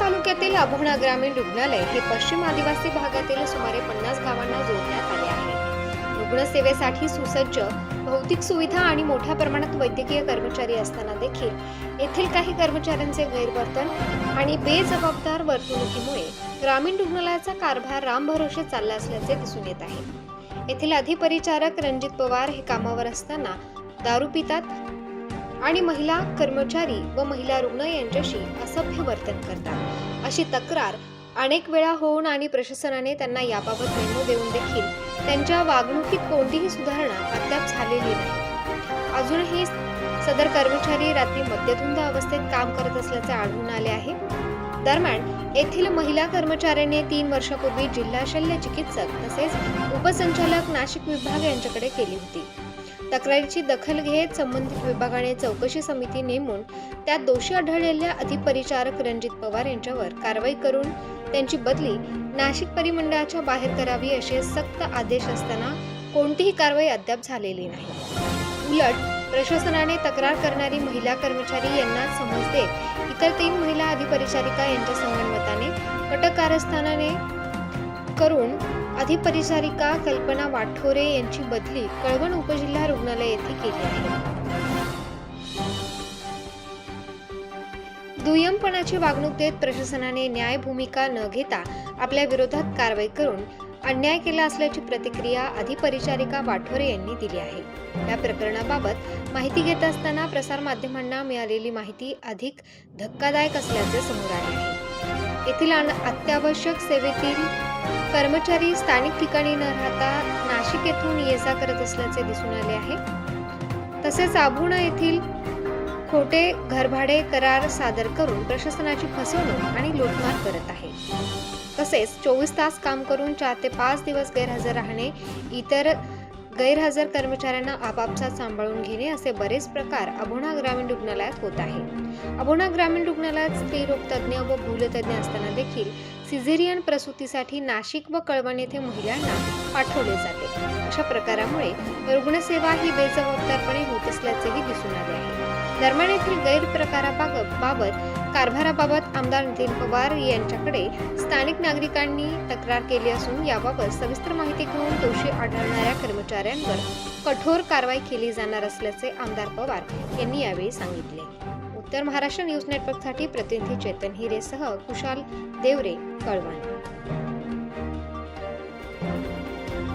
तालुक्यातील अभोणा ग्रामीण रुग्णालय हे पश्चिम आदिवासी भागातील सुमारे पन्नास गावांना जोडण्यात आले आहे. रुग्णसेवेसाठी सुसज्ज भौतिक सुविधा आणि मोठ्या प्रमाणात वैद्यकीय कर्मचारी असताना देखील येथील काही कर्मचाऱ्यांचे गैरवर्तन आणि बेजबाबदार वर्तणुकीमुळे ग्रामीण रुग्णालयाचा कारभार रामभरोसे चालला असल्याचे दिसून येत आहे. येथील अधिपरिचारक रणजित पवार हे कामावर असताना दारू पितात आणि महिला कर्मचारी व महिला रुग्ण यांच्याशी असभ्य वर्तन करतात. अशी तक्रार अनेक वेळा होऊन आणि प्रशासनाने त्यांना याबाबत मेमो देऊन देखील त्यांच्या वागणुकीत कोणतीही सुधारणा अद्याप झालेली नाही. अजूनही सदर कर्मचारी रात्री मद्यधुंद अवस्थेत काम करत असल्याचे आढळून आले आहे. दरम्यान येथील महिला कर्मचाऱ्याने तीन वर्षापूर्वी जिल्हा शल्य चिकित्सक तसेच उपसंचालक नाशिक विभाग यांच्याकडे केली होती. तक्रारीची दखल घेत संबंधित विभागाने चौकशी समिती नेमून त्यात दोषी आढळलेल्या अधिपरिचारक रणजित पवार यांच्यावर कारवाई करून त्यांची बदली नाशिक परिमंडळाच्या बाहेर करावी असे सक्त आदेश असताना कोणतीही कारवाई अद्याप झालेली नाही. उलट प्रशासनाने तक्रार करणारी महिला कर्मचारी यांना समज देत इतर तीन महिला अधिपरिचारिका यांच्या संगणमताने कटक कारस्थानाने करून अधिपरिचारिका कल्पना वाठोरे यांची बदली कळवण उपजिल्हा रुग्णालय येथे केली आहे. दुय्यमपणाची वागणूक देत प्रशासनाने न्याय भूमिका न घेता आपल्या विरोधात कारवाई करून अन्याय केला असल्याची प्रतिक्रिया अधिपरिचारिका वाठोरे यांनी दिली आहे. या प्रकरणाबाबत माहिती घेत असताना प्रसारमाध्यमांना मिळालेली माहिती अधिक धक्कादायक असल्याचे समोर आले आहे. येथील अत्यावश्यक सेवेतील कर्मचारी स्थानिक ठिकाणी न राहता नाशिक येथून ये जा करत असल्याचे दिसून आले आहे. तसेच आभुणा येथील खोटे घरभाडे करार सादर करून प्रशासनाची फसवणूक आणि लूटमार करत आहे. तसेच चोवीस तास काम करून चार ते पाच दिवस गैरहजर राहणे इतर गैरहजर कर्मचाऱ्यांना आपापसात सांभाळून घेणे असे बरेच प्रकार अभोणा ग्रामीण रुग्णालयात होत आहे. अभोणा ग्रामीण रुग्णालयात स्त्रीरोग तज्ज्ञ व भूलतज्ञ असताना देखील सिझेरियन प्रसूतीसाठी नाशिक व कळवण येथे महिलांना पाठवले जाते. अशा प्रकारामुळे रुग्णसेवा ही बेजबाबदारपणे होत असल्याचेही दिसून आले आहे. दरम्यान येथील गैरप्रकाराबाबत बाबत कारभाराबाबत आमदार नितीन पवार यांच्याकडे स्थानिक नागरिकांनी तक्रार केली असून याबाबत सविस्तर माहिती घेऊन दोषी आढळणाऱ्या कर्मचाऱ्यांवर कठोर कारवाई केली जाणार असल्याचे आमदार पवार यांनी यावेळी सांगितले. तर महाराष्ट्र न्यूज नेटवर्कसाठी प्रतिनिधी चेतन हिरेसह कुशाल देवरे कळवण.